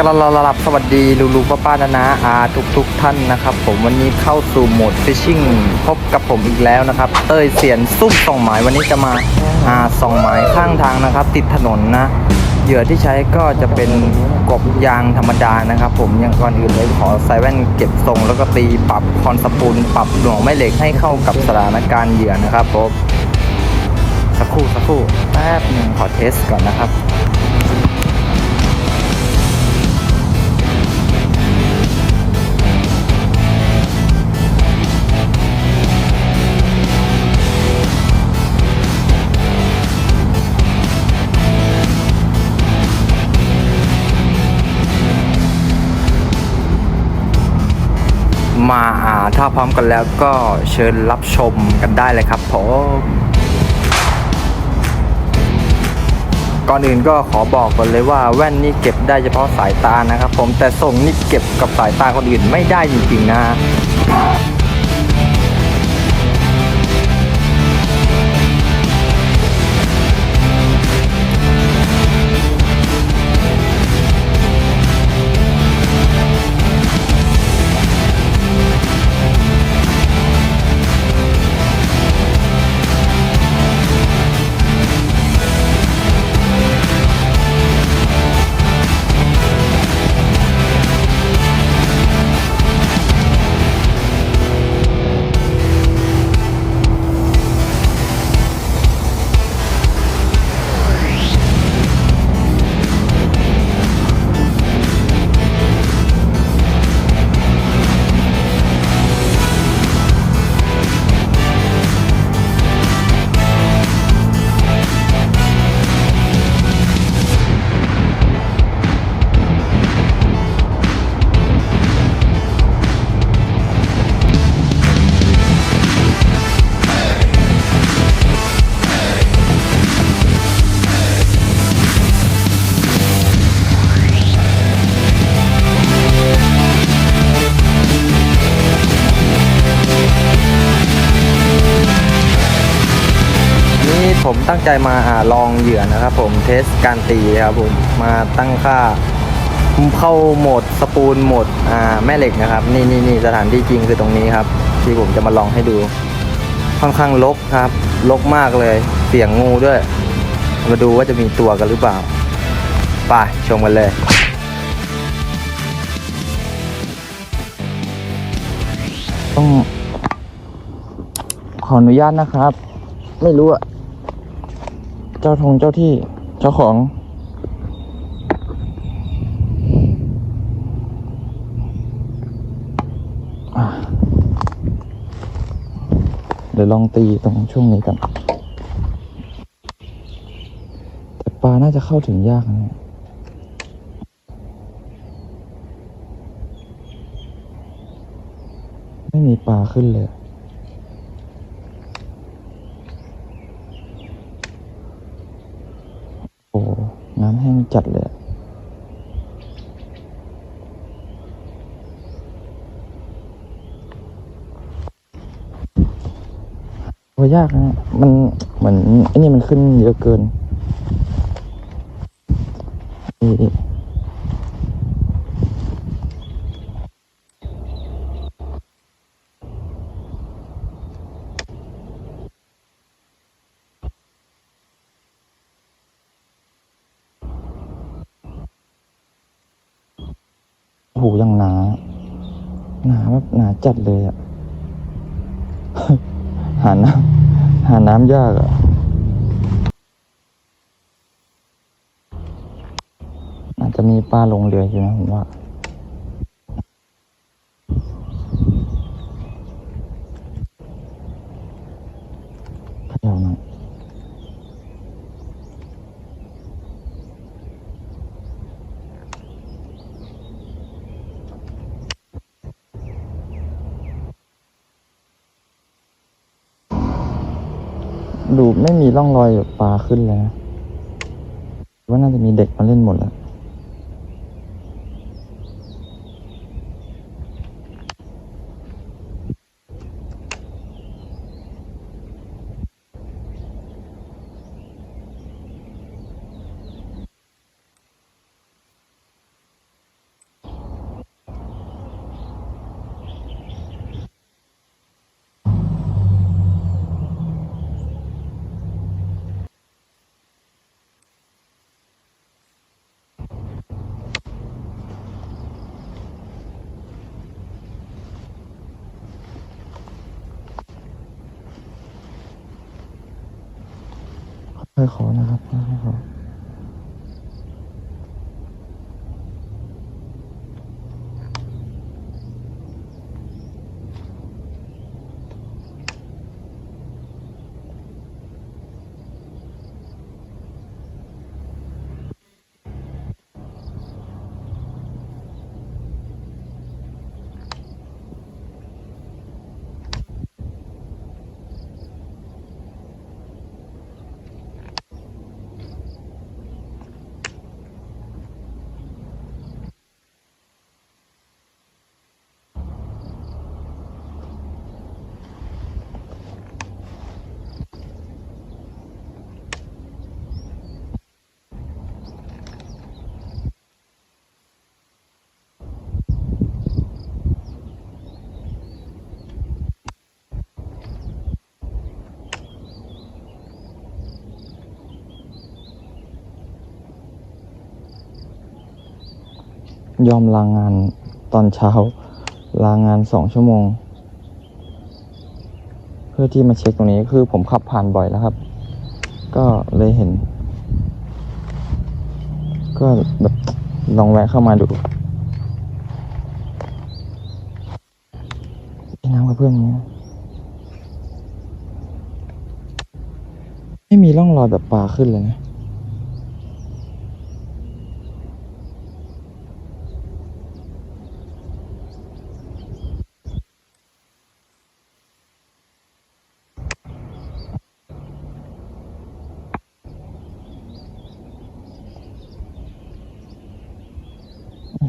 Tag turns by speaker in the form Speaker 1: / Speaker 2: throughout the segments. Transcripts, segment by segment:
Speaker 1: กระลาลับสวัสดีลูลูป้าป้านานาอาทุกทุกท่านนะครับ ผมวันนี้เข้าสู่โหมดฟิชชิ่งพบกับผมอีกแล้วนะครับ เต้ยเสียนซุ่มส่องหมายวันนี้จะมาอาส่องหมายข้างทางนะครับ ติดถนนนะเหยื่อที่ใช้ก็จะเป็นกบยางธรรมดานะครับ ผมยังก่อนอื่นเลยขอใส่แว่นเก็บทรง แล้วก็ตีปรับคอนสปูลปรับหน่วงแม่เหล็กให้เข้ากับสถานการณ์เหยื่อนะครับผมสักครู่สักครู่แป๊บหนึ่งขอเทสก่อนนะครับ มาอ่าถ้าพร้อมกันแล้วก็เชิญรับชมกันได้เลยครับผมก่อนอื่นก็ขอบอกก่อนเลยว่าแว่นนี่เก็บได้เฉพาะสายตานะครับผมแต่ส่งนี่เก็บกับสายตาคนอื่นไม่ได้จริงๆนะ ตั้งใจมาอาลองเหยื่อนะครับผมเทสการตีครับผมมาตั้งค่าเข้าโหมดสปูลโหมดอ่าแม่เหล็กนะครับ นี่นี่นี่สถานที่จริงคือตรงนี้ครับ ที่ผมจะมาลองให้ดู ค่อนข้างลกครับลกมากเลย เสียงงูด้วย มาดูว่าจะมีตัวกันหรือเปล่าไปชมกันเลยต้องขออนุญาตนะครับ ไม่รู้อะ เจ้าทงเจ้าที่เจ้าของ เดี๋ยวลองตีตรงช่วงนี้กัน แต่ปลาน่าจะเข้าถึงยากนะไม่มีปลาขึ้นเลย โอ้น้ำแห้ง จัดเลยอะโอ้ยากนะ มันเหมือนไอ้นี่มันขึ้นเยอะเกินโอ้โหยังหนา หนาแบบหนา จัดเลยอะหาน้ำหาน้ำยากอะอาจจะมีปลาลงเรืออยู่นะผมว่า เขย่าหน่อย ดูไม่มีร่องรอยแบบปลาขึ้นเลยนะว่าน่าจะมีเด็กมาเล่นหมดแล้ว
Speaker 2: ค่อยขอนะครับค่อยขอ ยอมลางานตอนเช้า ลางานสองชั่วโมง เพื่อที่มาเช็คตรงนี้คือผมขับผ่านบ่อยแล้วครับ ก็เลยเห็น ก็แบบลองแวะเข้ามาดูน้ำกับเพื่อนอย่างเงี้ยไม่มีร่องรอยแบบปลาขึ้นเลยนะ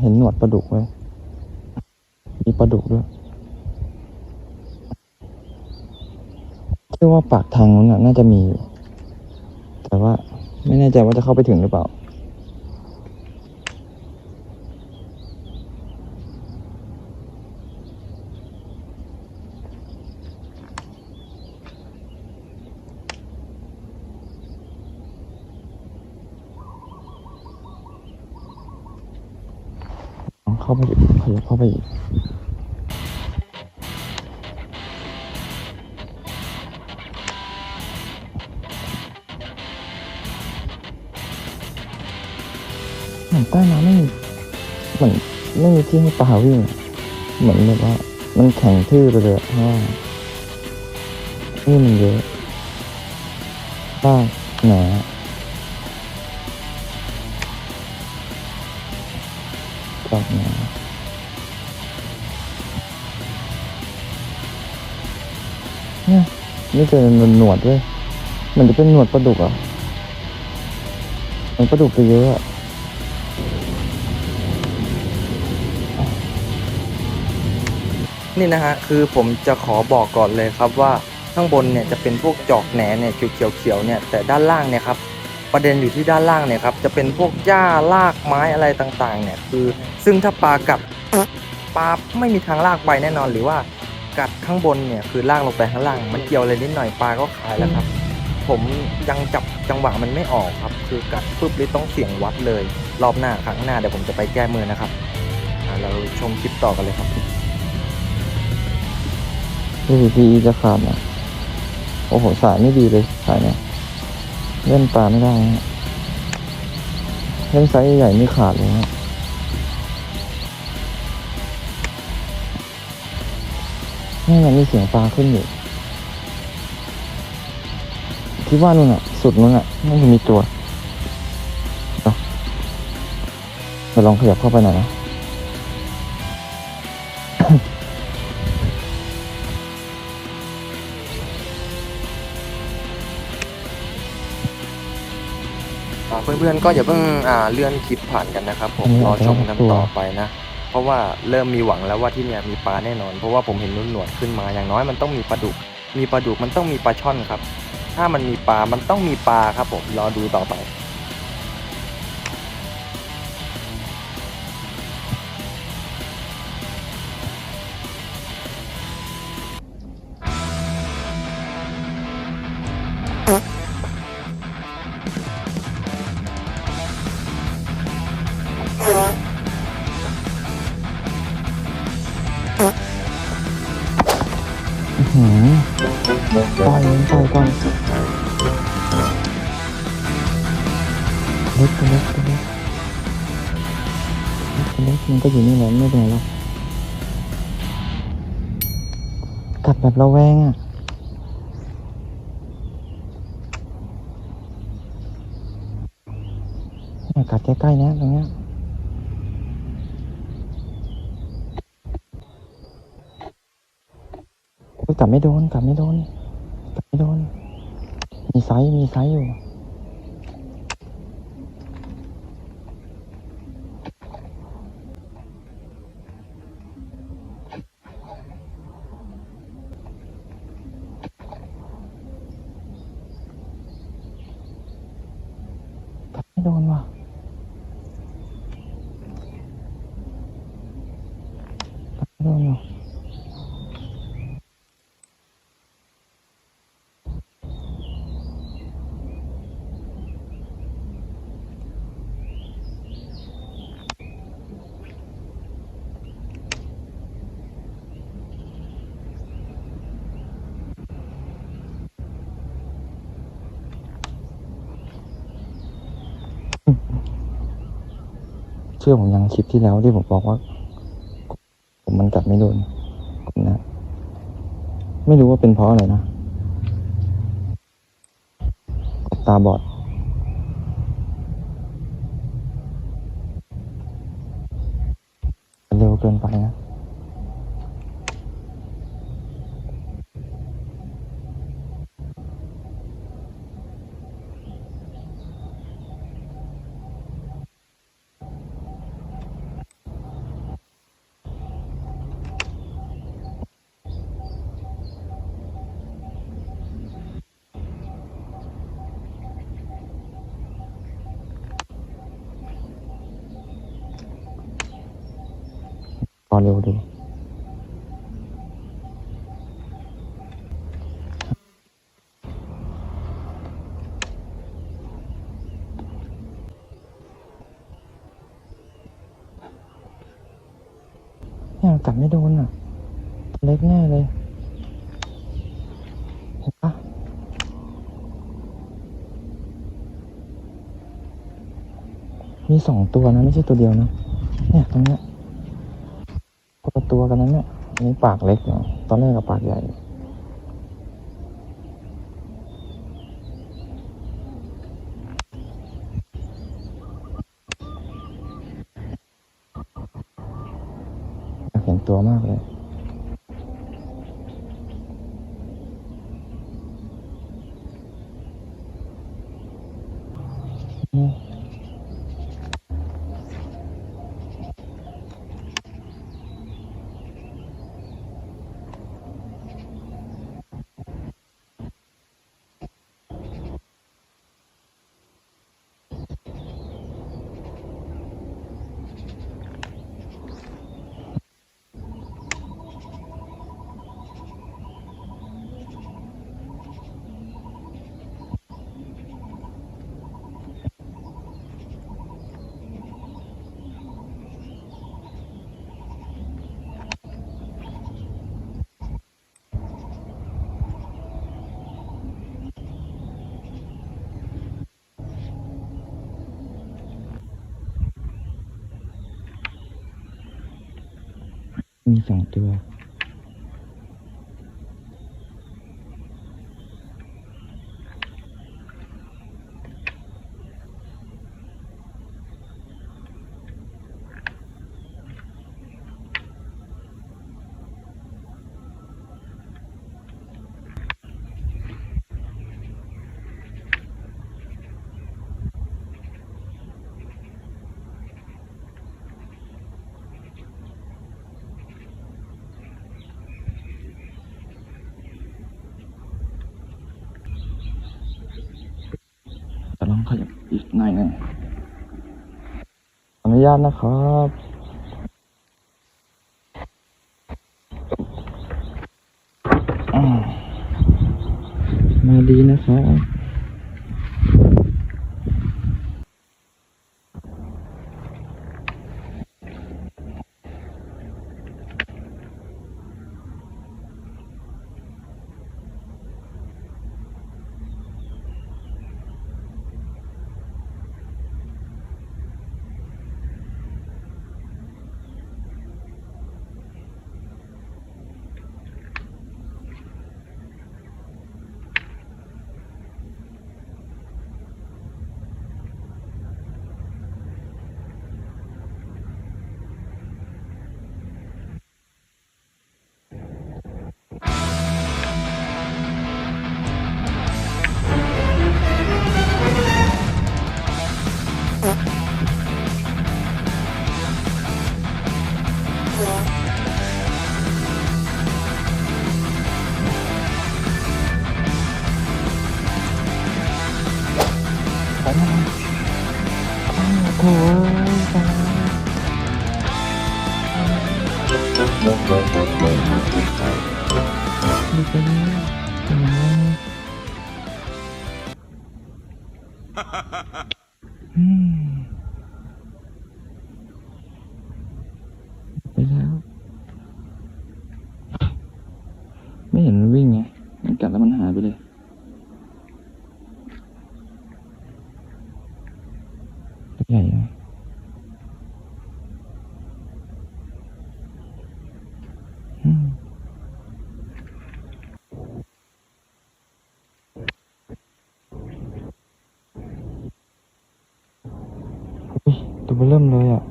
Speaker 2: เห็นหนวดปลาดุกไว้ยมีปลาดุกด้วยเชื่อ ว่าปากทางนู้นน่าจะมี แต่ว่าไม่แน่ใจว่าจะเข้าไปถึงหรือเปล่าลองเข้าไปอีกขยับเข้าไปอีก ใต้น้ำไม่มีเหมือนไม่มีที่ให้ปลาวิ่งเหมือนแบบว่า มันแข็งทื่อไปเลยอะเพราะว่านี่มันเยอะป้าหนาปากหนาเนี่ยนี่เจอหนวดด้วย มันจะเป็นหนวดปลาดุกอะมันปลาดุกจะเยอะ นี่นะฮะคือผมจะขอบอกก่อนเลยครับว่าข้างบนเนี่ยจะเป็นพวกจอกแหนเนี่ยเขียวๆเนี่ยแต่ด้านล่างเนี่ยครับประเด็นอยู่ที่ด้านล่างเนี่ยครับจะเป็นพวกหญ้ารากไม้อะไรต่างๆเนี่ยคือ ซึ่งถ้าปลากัดปลาไม่มีทางลากไปแน่นอนหรือว่ากัดข้างบนเนี่ยคือลางลงไปข้างล่างมันเกี่ยวอะไรนิดหน่อยปลาก็ขายแล้วครับ ผมยังจับจังหวะมันไม่ออกครับ คือกัดปุ๊บเลยต้องเสี่ยงวัดเลย รอบหน้าครั้งหน้าเดี๋ยวผมจะไปแก้มือนะครับเราชมคลิปต่อกันเลยครับ นี่พีจะขาดนะโอ้โห สายไม่ดีเลยสายเนี่ยเล่นปลาไม่ได้นะเล่นไซส์ใหญ่ๆนี่ขาดเลยฮะนี่มันมีเสียงปลาขึ้นอยู่คิดว่านู่นอะ สุดนู่นอะน่าจะมีตัวเดี๋ยวลองขยับเข้าไปหน่อยนะ พื่อนๆก็อย่าเพิ่งอ่าเลื่อนคลิปผ่านกันนะครับ ผมรอชมกันต่อไปนะ เพราะว่าเริ่มมีหวังแล้วว่าที่เนี่ยมีปลาแน่นอน เพราะว่าผมเห็นนุ่นหนวดขึ้นมาอย่างน้อยมันต้องมีปลาดุก มีปลาดุกมันต้องมีปลาช่อนครับ ถ้ามันมีปลา มันต้องมีปลาครับผมรอดูต่อไป หืมปล่อยปล่อยก่อนเล็กตัวเล็กตัวเล็กตัวเล็กมันก็อยู่นี่แหละไม่เป็นไรหรอกกัดแบบระแวงอะเนี่ยกัดใกล้ๆนะตรงเนี้ยโอ๊ยกัดไม่โดนกัดไม่โดน โดน มีไซส์มีไซส์อยู่ กัดไม่โดนว่ะกัดไม่โดนว่ะ เชื่อผมยังคลิปที่แล้วที่ผมบอกว่า ผมมันกัดไม่โดนนะ ไม่รู้ว่าเป็นเพราะอะไรนะ ตาบอด พอเร็วดูเนี่ยกัดไม่โดนอะ เล็กแน่เลยเห็นปะมีสองตัวนะ ไม่ใช่ตัวเดียวนะ เนี่ยตรงเนี้ย ตัวกันนั้นเนี่ยนี่ปากเล็กเนาะตอนแรกกับปากใหญ่เห็นตัวมากเลย มีสองตัว ขยับอีกหน่อยหนึ่งอนุญาตนะครับ ไปแล้ว ไม่เห็นมันวิ่งไงมันกัดแล้วมันหายไปเลย ใหญ่ไหมอืมอุ๊ยตัวเบอเริ่มเลยอะ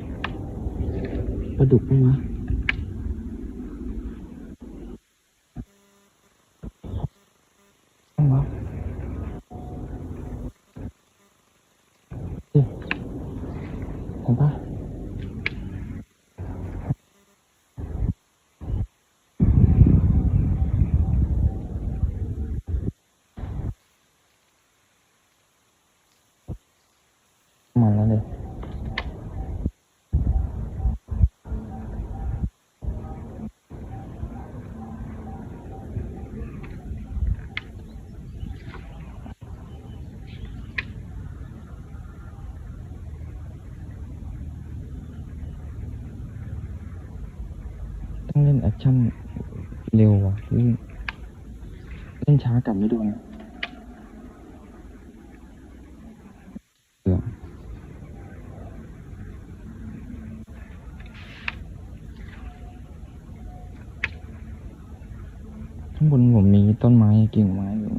Speaker 2: ปลาดุกไหมวะเฮ้ยเห็นปะมันแล้วเลยต้องเล่นแอค ชั่นเร็วว่ะเล่นเล่นช้ากลับไม่โดนเสือข้างบนผมมีต้นไม้กิ่งไม้อยู่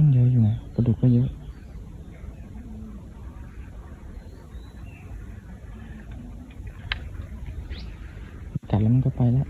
Speaker 2: มันเยอะอยู่นะประดุกก็เยอะ กัดแล้วมันก็ไปแล้ว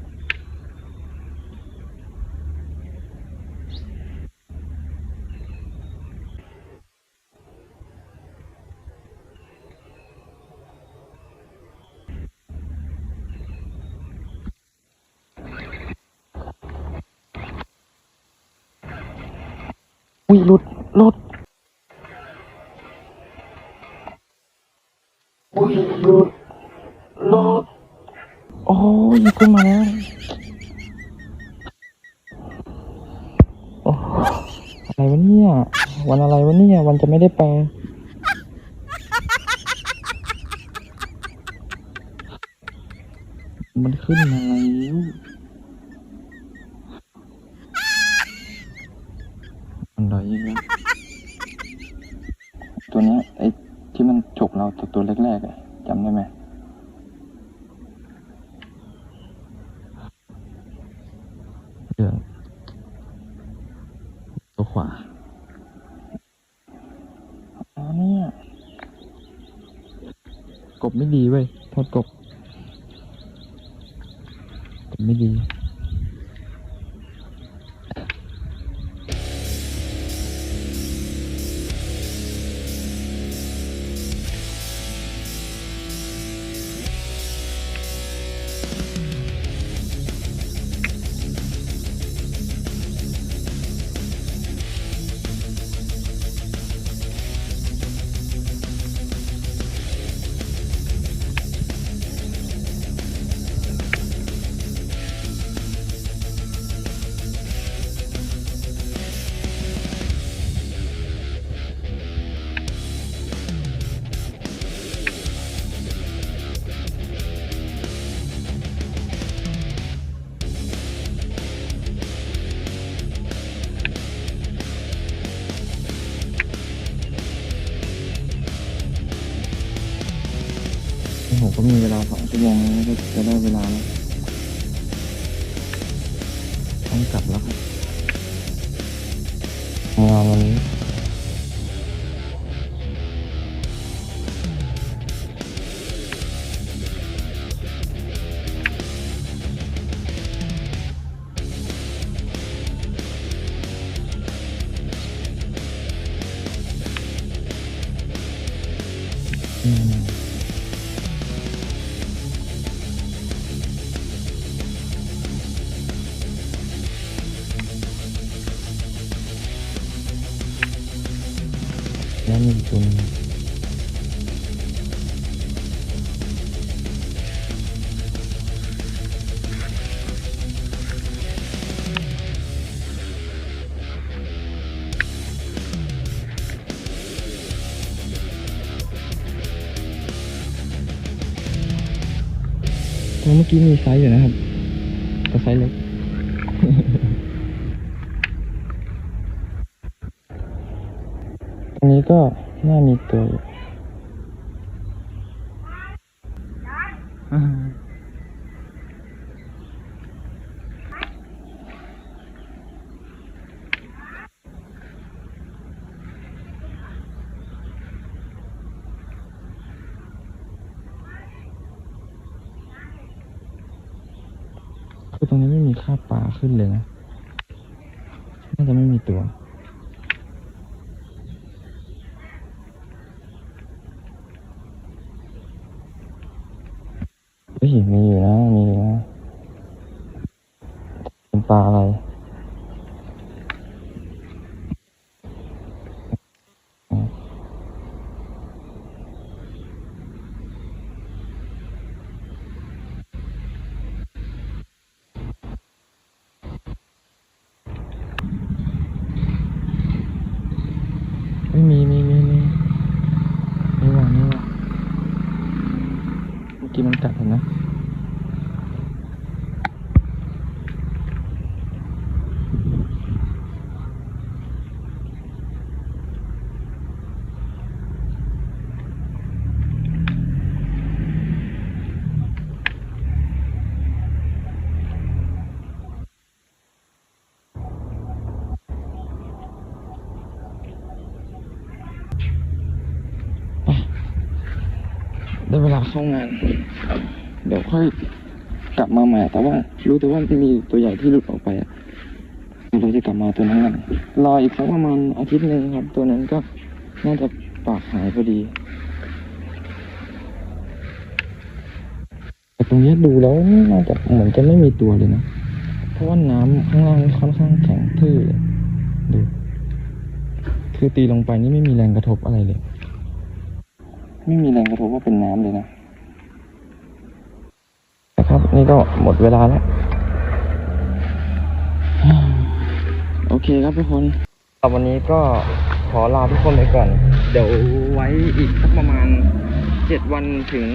Speaker 2: อุ้ยหลุดหลุดอุ้ยหลุดหลุดโอ้ยขึ้นมาแล้วโอ้ อะไรวะเนี่ย วันอะไรวะเนี่ย วันจะไม่ได้แปลมันขึ้นมาแล้วมันลอยอีกแล้วตัวเนี้ยไอ้ที่มันฉกเราตัวตัวแรกๆจำได้ไหม มีเวลาสองชั่วโมงก็จะได้เวลาแล้วต้องกลับแล้วครับงานวันนี้ เมื่อกี้มีไซส์อยู่นะครับแต่ไซส์เล็กตรงนี้ก็น่ามีตัวอยู่อ่าคือตรงนี้ไม่มีค่าปลา ขึ้นเลยนะน่าจะไม่มีตัว เฮ้ยมีอยู่นะ มีอยู่นะเป็นปลาอะไร ไม่มี มี มี มีไม่ว่าไม่ว่าเมื่อกี้มันกัดเห็นนะ ได้เวลาเข้างานเดี๋ยวค่อยกลับมาใหม่แต่ว่า รู้แต่ว่ามีตัวใหญ่ที่หลุดออกไปอะเราจะกลับมาตัวนั้นกันรออีกสักประมาณอาทิตย์หนึ่งครับ ตัวนั้นก็น่าจะปากหายพอดีแต่ตรงเนี้ยดูแล้วน่าจะเหมือนจะไม่มีตัวเลยนะ เพราะว่าน้ำข้างล่างค่อนข้างแข็งทื่อเลยดู คือตีลงไปนี่ไม่มีแรงกระทบอะไรเลย ไม่มีแรงกระทบว่าเป็นน้ำเลยนะนะครับ นี่ก็หมดเวลาแล้ว โอเคครับทุกคนวันนี้ก็ขอลาทุกคนไปก่อน เดี๋ยวไว้อีกสักประมาณเจ็ดวันถึง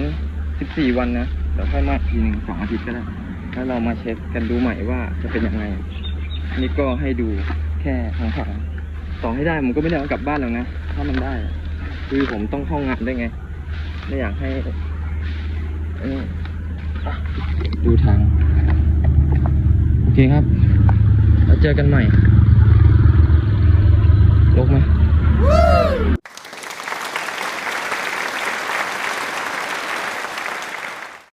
Speaker 2: สิบสี่วันนะเดี๋ยวค่อยมาอีกทีหนึ่งสองอาทิตย์ก็ได้แล้วเรามาเช็คกันดูใหม่ว่าจะเป็นยังไง นี่ก็ให้ดูแค่ทางผ่านต่อให้ได้ผมก็ไม่ได้เอากลับบ้านหรอกนะ ถ้ามันได้ คือผมต้องเข้างานได้วยไง ไม่อยากให้อันนี้ดูทาง โอเคครับแล้วเจอกันใหม่ ลกไหม